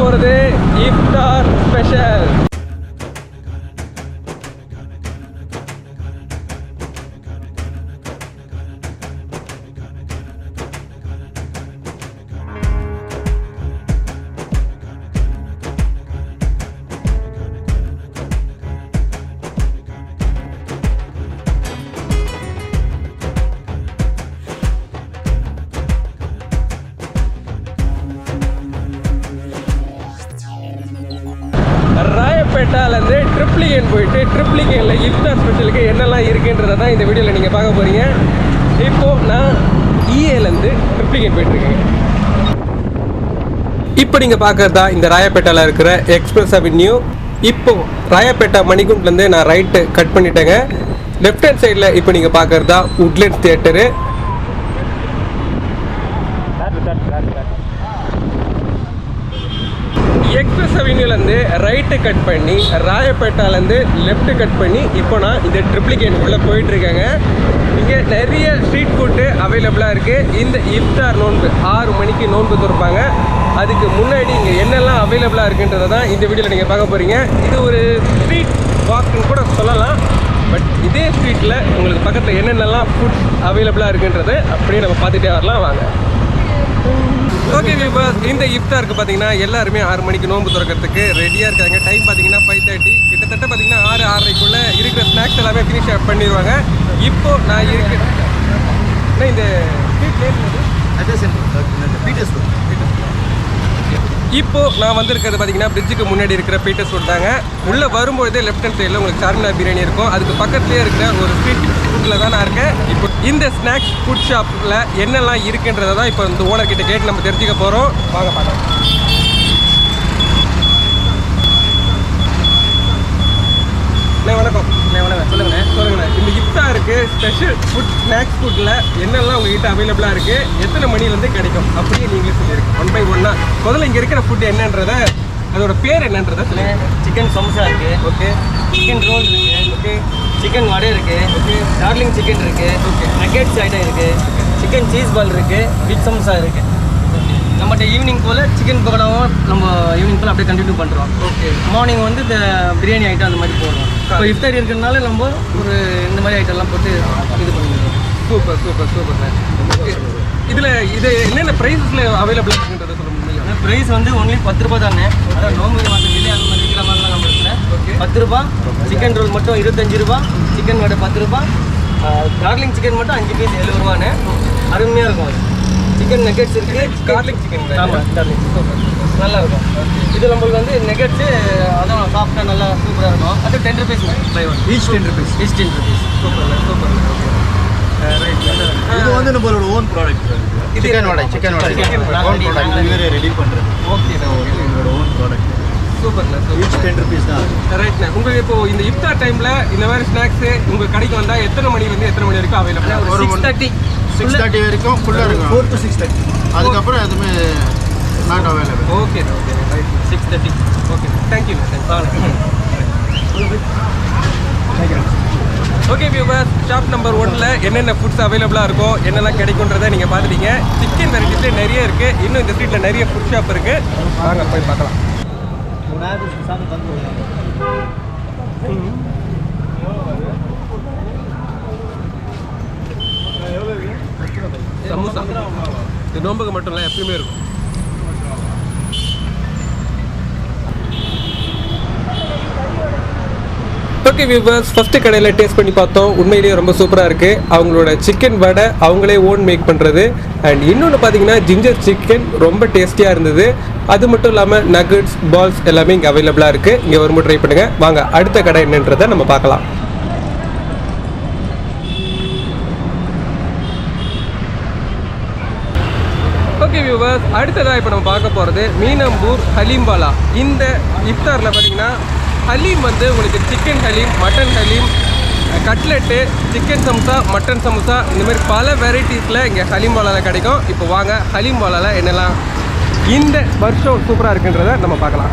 போகிறது இஃப்தார் ஸ்பெஷல் போயிட்டு ட்ரிப்ளிகேனில் இஃப்தார் ஸ்பெஷலுக்கு என்னெல்லாம் இருக்குன்றத தான் இந்த வீடியோவில் நீங்கள் பார்க்க போகிறீங்க இப்போது நான் இஏலேருந்து ட்ரிப்ளிகேன் போயிட்டுருக்கேன் இப்போ நீங்கள் பார்க்குறதா இந்த ராயப்பேட்டையில் இருக்கிற எக்ஸ்பிரஸ் அவென்யூ இப்போது ராயப்பேட்டை மணிகுண்ட்லேருந்து நான் ரைட்டு கட் பண்ணிட்டேங்க. லெஃப்ட் ஹேண்ட் சைடில் இப்போ நீங்கள் பார்க்குறதா உட்லெண்ட் தியேட்டரு எக்ஸ்பிரஸ் அவென்யூலேருந்து ரைட்டு கட் பண்ணி ராயப்பேட்டாலேருந்து லெஃப்ட்டு கட் பண்ணி இப்போ நான் இந்த ட்ரிப்ளிகேட்டுக்குள்ளே போயிட்டுருக்கேங்க. இங்கே நிறைய ஸ்ட்ரீட் ஃபுட்டு அவைலபிளாக இருக்குது இந்த இஃப்டார் நோன்பு ஆறு மணிக்கு நோன்பு திறப்பாங்க. அதுக்கு முன்னாடி இங்கே என்னெல்லாம் அவைலபிளாக இருக்குன்றதை தான் இந்த வீடியோவில் நீங்கள் பார்க்க போகிறீங்க இது ஒரு ஸ்ட்ரீட் வாக்குன்னு கூட சொல்லலாம். பட் இதே ஸ்ட்ரீட்டில் உங்களுக்கு பக்கத்தில் என்னென்னலாம் ஃபுட் அவைலபிளாக இருக்குன்றதை அப்படியே நம்ம பார்த்துட்டே வரலாம். வாங்க. ஓகே வியூவர்ஸ் இந்த இஃப்தாருக்கு பார்த்தீங்கன்னா எல்லாருமே ஆறு மணிக்கு நோன்பு திறக்கிறதுக்கு ரெடியாக இருக்காங்க. டைம் பார்த்தீங்கன்னா ஃபைவ் தேர்ட்டி கிட்டத்தட்ட பார்த்தீங்கன்னா ஆறு ஆறரைக்குள்ளே இருக்கிற ஸ்நாக்ஸ் எல்லாமே ஃபினிஷ் பண்ணிடுவாங்க. இப்போ நான் இருக்கிறேன் இந்த ஸ்ட்ரீட் நேம் இப்போ நான் வந்திருக்கிறது பார்த்தீங்கன்னா பிரிட்ஜுக்கு முன்னாடி இருக்கிற பீட்டர்ஸ் ரோட் தாங்க. உள்ளே வரும்போதே லெஃப்ட் ஹேண்ட் சைடில் உங்களுக்கு சார்மினார் பிரியாணி இருக்கும். அதுக்கு பக்கத்துலேயே இருக்கிற ஒரு ஸ்ட்ரீட் ஃபுட்டில் தான் நான் இருக்கேன். இப்போ இந்த ஸ்நாக்ஸ் ஃபுட் ஷாப்பில் என்னெல்லாம் இருக்குன்றதை தான் இப்போ இந்த ஓனர் கிட்ட கேட்டு நம்ம தெரிஞ்சுக்க போகிறோம் வாங்க பார்க்கலாம். வணக்கம். வணக்கம். சொல்லுங்கண்ணே சொல்லுங்கண்ணே இந்த இஃப்தாருக்கு ஸ்பெஷல் ஃபுட் ஸ்நாக்ஸ் ஃபுட்டில் என்னெல்லாம் உங்ககிட்ட அவைலபிளாக இருக்குது எத்தனை மணிலேருந்து கிடைக்கும்? அப்படியே நீங்களே சொல்லியிருக்கோம் ஒன் பை முதல்ல இங்கே இருக்கிற ஃபுட் என்னன்றத அதோட பேர் என்னன்றத சொல்லுங்க சிக்கன் சமோசா இருக்கு. ஓகே சிக்கன் ரோல் இருக்கு. ஓகே சிக்கன் வடை இருக்கு. ஓகே டார்லிங் சிக்கன் இருக்கு. Okay. நக்கெட்ஸ் ஐட்டம் இருக்கு. சிக்கன் சீஸ் பால் இருக்கு. வித் சமோசா இருக்கு. நம்மகிட்ட ஈவினிங் போல் சிக்கன் பக்கோடாவும் நம்ம ஈவினிங் போல் அப்படியே கண்டினியூ பண்ணுறோம் ஓகே மார்னிங் வந்து இந்த பிரியாணி ஐட்டம் அந்த மாதிரி போடுறோம். இப்போ இஃப்தார் இருக்கிறதுனால நம்ம ஒரு இந்த மாதிரி ஐட்டம்லாம் போட்டு இது பண்ணிடுறோம் super super super sir okay இதில் இது என்னென்ன ப்ரைஸஸில் அவைலபிளாக இருக்குன்றத ப்ரைஸ் வந்து ஒன்லி பத்து ரூபா தானே? அதான் நோம்பு மாதம் வெளியே அந்த மாதிரி விற்கிற மாதிரிலாம் நம்ம ஓகே பத்து ரூபா சிக்கன் ரோல் மட்டும் இருபத்தஞ்சு ரூபா சிக்கன் வடை பத்து ரூபா டார்லிங் சிக்கன் மட்டும் அஞ்சு பீஸ் எழுபது ரூபான்னு அருமையாக இருக்கும் அது. சிக்கன் நெகட்ஸ் இருக்கு. கார்லிக் சிக்கன் ஆமாம் டார்லிங் நல்லா இருக்கும் இது நம்மளுக்கு வந்து நெகட்ஸு அதுவும் சாஃப்டாக நல்லா சூப்பராக இருக்கும். அது ten rupees by one each ten rupees each ten rupees super super இது வந்து நம்மளோட own product chicken vada chicken vada. இவரே ரெடி பண்ணுறது ஓகே ஓகே எங்களோட ஓன் ப்ராடக்ட் சூப்பர்ண்ணா ஈச் சூப்பர் டென் ருபீஸ் தான். ரைட்ண்ணா உங்களுக்கு இப்போ இந்த இஃப்தார் டைமில் இந்த மாதிரி ஸ்நாக்ஸு உங்கள் கடைக்கு வந்தால் எத்தனை மணிலேருந்து எத்தனை மணி வரைக்கும் அவைலபிளாக ஒரு சிக்ஸ் தேர்ட்டி சிக்ஸ் தேர்ட்டி வரைக்கும் ஃபுல்லாக இருக்கும். ஃபோர் டு சிக்ஸ் தேர்ட்டி அதுக்கப்புறம் எதுவுமே not available okay okay right six thirty okay thank you okay viewer shop number ஒன்ல என்னென்ன ஃபுட்ஸ் அவைலபிளாக இருக்கோ என்னெல்லாம் கிடைக்குன்றதை நீங்கள் பார்த்துட்டீங்க. சிக்கன் வெரைட்டிஸ்லேயே நிறைய இருக்குது இன்னும் இந்த ஸ்ட்ரீட்டில் நிறைய ஃபுட் ஷாப் இருக்குது வாங்க போய் பார்க்கலாம். சமோசா. இது நோம்புக்கு மட்டும் இல்லை எப்பயுமே இருக்கும். ஓகே வியூவர்ஸ் ஃபஸ்ட்டு கடையில் டேஸ்ட் பண்ணி பார்த்தோம். உண்மையிலேயே ரொம்ப சூப்பராக இருக்குது அவங்களோட சிக்கன் வடை அவங்களே ஓன் மேக் பண்ணுறது அண்ட் இன்னொன்று பார்த்தீங்கன்னா ஜிஞ்சர் சிக்கன் ரொம்ப டேஸ்டியாக இருந்தது. அது மட்டும் இல்லாமல் நகட்ஸ் பால்ஸ் எல்லாமே இங்கே அவைலபிளாக இருக்குது இங்கே வரும்போது ட்ரை பண்ணுங்கள் வாங்க அடுத்த கடை என்னன்றதை நம்ம பார்க்கலாம். ஓகே வியூவர்ஸ் அடுத்ததாக இப்போ நம்ம பார்க்க போகிறது மீனம்பூர் ஹலீம்பாலா. இந்த இஃப்தாரில் பார்த்தீங்கன்னா ஹலீம் வந்து உங்களுக்கு chicken haleem mutton haleem cutlet chicken samosa mutton samosa இந்த மாதிரி பல வெரைட்டிஸில் இங்கே ஹலீம்பாலாவில் கிடைக்கும். இப்போ வாங்க ஹலீம்பாலாவில் என்னெல்லாம் இந்த வருஷம் சூப்பராக இருக்குன்றதை நம்ம பார்க்கலாம்.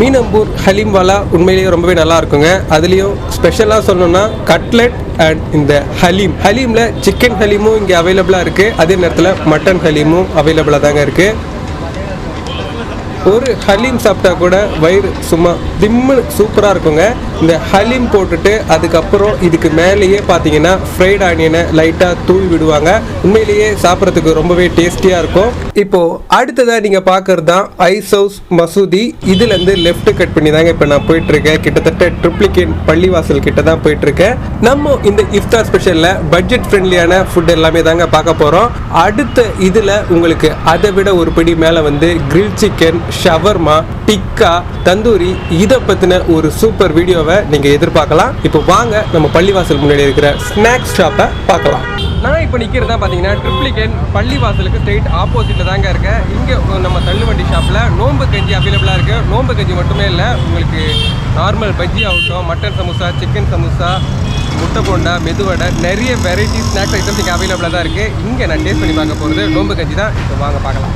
மீனம்பூர் ஹலீம் வாலா உண்மையிலேயே ரொம்பவே நல்லா இருக்குங்க. அதுலேயும் ஸ்பெஷலாக சொல்லணும்னா கட்லெட் அண்ட் இந்த ஹலீம். ஹலீமில் சிக்கன் ஹலீமும் இங்கே அவைலபிளாக இருக்குது அதே நேரத்தில் மட்டன் ஹலீமும் அவைலபிளாக தாங்க இருக்குது ஒரு ஹலீம் சாப்பிட்டா கூட வயிறு சும்மா திம்மு சூப்பராக இருக்குங்க. இந்த ஹலீம் போட்டுட்டு அதுக்கப்புறம் இதுக்கு மேலேயே பார்த்தீங்கன்னா ஃப்ரைட் ஆனியனை லைட்டாக தூவி விடுவாங்க. உண்மையிலேயே சாப்பிட்றதுக்கு ரொம்பவே டேஸ்டியாக இருக்கும். இப்போ அடுத்ததாக நீங்கள் பார்க்கறது தான் ஐஸ் ஹவுஸ் மசூதி. இதுலேருந்து லெஃப்ட் கட் பண்ணி தாங்க இப்போ நான் போயிட்டு இருக்கேன் கிட்டத்தட்ட ட்ரிப்ளிகேட் பள்ளிவாசல் கிட்ட தான் போயிட்டு இருக்கேன் நம்ம இந்த இஃப்தார் ஸ்பெஷலில் பட்ஜெட் ஃப்ரெண்ட்லியான ஃபுட் எல்லாமே தாங்க பார்க்க போகிறோம் அடுத்த இதில் உங்களுக்கு அதை விட ஒரு படி மேலே வந்து grill chicken shawarma tikka tandoori இதை பற்றின ஒரு சூப்பர் வீடியோவை நீங்கள் எதிர்பார்க்கலாம். இப்போ வாங்க நம்ம பள்ளிவாசல் முன்னாடி இருக்கிற ஸ்நாக்ஸ் ஷாப்பை பார்க்கலாம். நான் இப்போ நிற்கிறது தான் பார்த்தீங்கன்னா ட்ரிப்ளிகேன் பள்ளிவாசலுக்கு ஸ்ட்ரெயிட் ஆப்போசிட்டில் தாங்க இருக்கேன். இங்கே நம்ம தள்ளுவண்டி ஷாப்பில் நோம்பு கஞ்சி அவைலபிளாக இருக்குது நோம்பு கஞ்சி மட்டுமே இல்லை உங்களுக்கு நார்மல் பஜ்ஜி ஆகட்டும் மட்டன் சமோசா சிக்கன் சமோசா முட்டை போண்டா மெதுவடை நிறைய வெரைட்டி ஸ்நாக்ஸ் ஐட்டம்ஸ் இங்கே அவைலபிளாக தான் இருக்குது இங்கே நான் டேஸ்ட் பண்ணி பார்க்க போகிறது நோம்பு கஞ்சி தான். இப்போ வாங்க பார்க்கலாம்.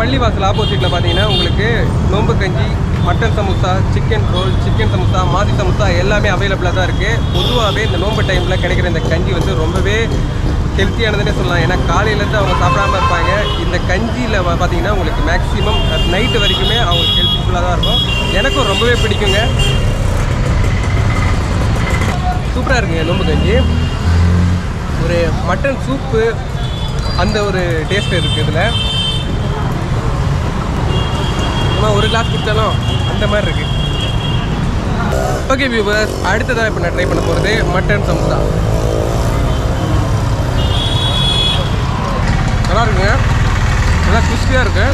பள்ளிவாசல் ஆப்போசிட்டில் பார்த்தீங்கன்னா உங்களுக்கு நோம்பு கஞ்சி mutton samosa chicken roll chicken samosa மாதி சமோசா எல்லாமே அவைலபிளாக தான் இருக்குது பொதுவாகவே இந்த நோம்பு டைமில் கிடைக்கிற இந்த கஞ்சி வந்து ரொம்பவே ஹெல்த்தியானதுன்னே சொல்லலாம். ஏன்னா காலையிலேருந்து அவங்க சாப்பிடாம இருப்பாங்க. இந்த கஞ்சியில் பார்த்தீங்கன்னா உங்களுக்கு மேக்ஸிமம் நைட்டு வரைக்குமே அவங்களுக்கு ஹெல்த்ஃபுல்லாக தான் இருக்கும். எனக்கும் ரொம்பவே பிடிக்குங்க. சூப்பராக இருக்குங்க நோம்பு கஞ்சி. ஒரு மட்டன் சூப்பு அந்த ஒரு டேஸ்ட் இருக்குது இதில். ஆனால் ஒரு கிளாஸ் குடித்தாலும் அந்த மாதிரி இருக்கு. ஓகே வியூவர்ஸ் அடுத்ததாக இப்போ நான் ட்ரை பண்ண போகிறது மட்டன் சமோசா. நல்லா இருக்குங்க. நல்லா கிறிஸ்பியாக இருக்கு.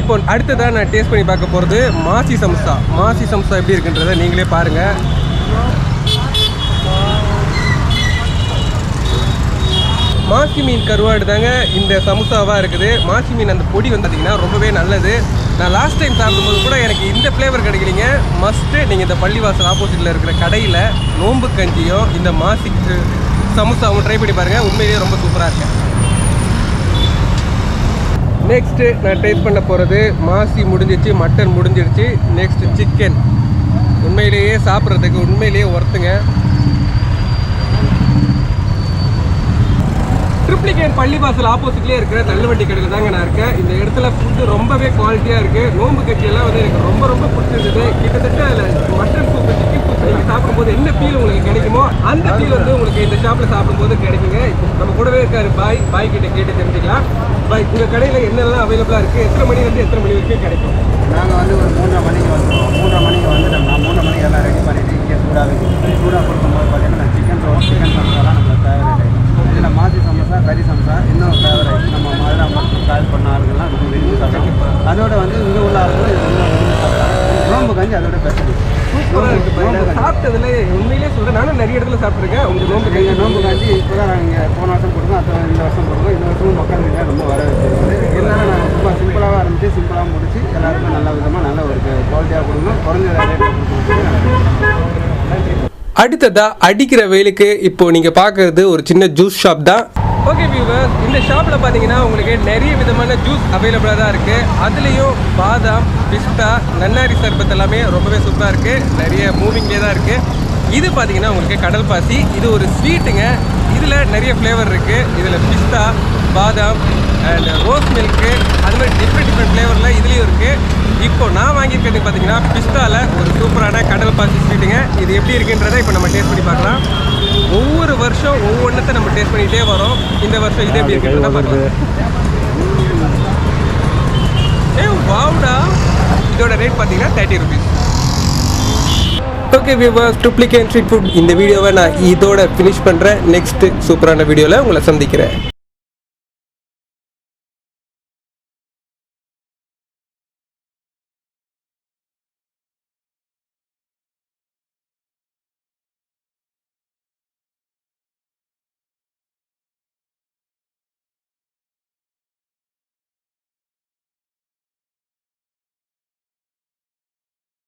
இப்போ அடுத்ததாக நான் டேஸ்ட் பண்ணி பார்க்க போகிறது மாசி சம்சா. மாசி சம்சா எப்படி இருக்குன்றதை நீங்களே பாருங்கள் மாசி மீன் கருவாடு தாங்க இந்த சமுசாவாக இருக்குது. மாசி மீன் அந்த பொடி வந்து ரொம்பவே நல்லது. நான் லாஸ்ட் டைம் சாப்பிடும்போது கூட எனக்கு இந்த ஃப்ளேவர் கிடைக்கலீங்க. மஸ்ட்டு நீங்கள் இந்த பள்ளிவாசல் ஆப்போசிட்டில் இருக்கிற கடையில் நோம்பு கஞ்சியும் இந்த மாசி சமுசாவும் ட்ரை பண்ணி பாருங்கள் உண்மையிலேயே ரொம்ப சூப்பராக இருக்கு. நெக்ஸ்ட்டு நான் டேஸ்ட் பண்ண போகிறது மாசி முடிஞ்சிச்சு மட்டன் முடிஞ்சிடுச்சு நெக்ஸ்ட்டு சிக்கன் உண்மையிலேயே சாப்பிட்றதுக்கு உண்மையிலேயே ஒர்த்துங்க ட்ரிப்ளிகேன் பள்ளிவாசல் ஆப்போசிட்லேயே இருக்கிற தள்ளுவண்டி கடையில் தாங்க நான் இருக்கேன். இந்த இடத்துல ஃபுட்டு ரொம்பவே குவாலிட்டியாக இருக்குது நோம்பு கட்டியெல்லாம் வந்து எனக்கு ரொம்ப ரொம்ப பிடிச்சிருந்தது. கிட்டத்தட்ட அதில் மட்டன் சூப்பு சிக்கன் சூப்பு நீங்கள் சாப்பிடும்போது என்ன ஃபீல் உங்களுக்கு கிடைக்குமோ அந்த ஃபீல் வந்து உங்களுக்கு இந்த ஷாப்பில் சாப்பிடும்போது கிடைக்குங்க. இப்போ நம்ம கூடவே இருக்காரு பாய். பாய் கிட்ட கேட்டு தெரிஞ்சுக்கலாம். பாய் உங்கள் கடையில் என்னெல்லாம் அவைலபிளாக இருக்குது எத்தனை மணி வந்து எத்தனை மணி வரைக்கும் கிடைக்கும்? நாங்கள் வந்து ஒரு மூன்றரை மணிக்கு வந்துடுவோம் மூன்றரை மணிக்கு வந்துட்டோம்னா மூன்றரை மணிக்கு எல்லாம் ரெடி பண்ணிவிட்டு இங்கே சூடாக சூடாக கொடுக்கும்போது பார்த்தீங்கன்னா சிக்கன் ரோல் சிக்கன் சமோசாலாம் நம்மளுக்கு தேவை இதில் மாசி சமோசா கறி சமோசா இன்னும் ஃபேவரட் நம்ம மதுரை மட்டும் ட்ராவல் பண்ண ஆளுங்கள்லாம் ரொம்ப விரும்பி சாப்பிடுவோம் அதோட வந்து இங்கே உள்ள ஆளுங்களும் இது ரொம்ப விரும்பி சாப்பிடுவாங்க. நோம்பு கஞ்சி அதோட ஸ்பெஷல் சூப்பராக இருக்குது சாப்பிட்டதுல உண்மையிலேயே சொல்கிறேன் நானும் நிறைய இடத்துல சாப்பிட்ருக்கேன் உங்கள் நோம்பு கஞ்சி நோம்பு காஞ்சி இப்போ தான் நாங்கள் போன வருஷம் கொடுத்தோம் அடுத்த இந்த வருஷம் கொடுத்தோம் இந்த வருஷமும் மக்கள் கிட்ட ரொம்ப வர வச்சிருக்கோம் இருந்தாலும் நாங்கள் ரொம்ப சிம்பிளாக ஆரம்பித்து சிம்பிளாக முடிச்சு எல்லாருக்கும் நல்ல விதமாக நல்ல ஒரு குவாலிட்டியாக கொடுக்கணும். குறைஞ்ச ரேட்டில் கொடுக்கணும். அடுத்ததா அடிக்கிற வெயிலுக்கு இப்போ நீங்க பார்க்குறது ஒரு சின்ன ஜூஸ் ஷாப் தான். ஓகே வியூவர் இந்த ஷாப்பில் பார்த்தீங்கன்னா உங்களுக்கு நிறைய விதமான ஜூஸ் அவைலபிளாக தான் இருக்குது அதுலேயும் பாதாம் பிஸ்தா நன்னாரி சர்பத் எல்லாமே ரொம்பவே சூப்பராக இருக்குது நிறைய மூவிங்லேயே தான் இருக்குது இது பார்த்தீங்கன்னா உங்களுக்கு கடல் பாசி. இது ஒரு ஸ்வீட்டுங்க இதில் நிறைய ஃப்ளேவர் இருக்குது இதில் பிஸ்தா பாதாம் அண்ட் ரோஸ் மில்க்கு அது மாதிரி டிஃப்ரெண்ட் டிஃப்ரெண்ட் ஃப்ளேவரில் இதுலேயும் இருக்குது இப்போ நான் வாங்கியிருக்கிறது பார்த்தீங்கன்னா பிஸ்தாவில் ஒரு சூப்பரான கடல் பாசி ஸ்வீட்டுங்க இது எப்படி இருக்குன்றதை இப்போ நம்ம டேஸ்ட் பண்ணி பார்க்கலாம். ஒவ்வொரு வருஷம் ஒவ்வொன்றத்தை நம்ம டேஸ்ட் பண்ணிகிட்டே வரோம். இந்த வருஷம் இது எப்படி இருக்குன்றத பார்க்கலாம். ஏ வாவுடா. இதோட ரேட் பார்த்தீங்கன்னா தேர்ட்டி ருபீஸ் ஓகே விவாஸ் ட்ரிப்ளிகேன் ஸ்ட்ரீட் ஃபுட் இந்த வீடியோவை நான் இதோட ஃபினிஷ் பண்ணுறேன் நெக்ஸ்ட் சூப்பரான வீடியோவில் உங்களை சந்திக்கிறேன்.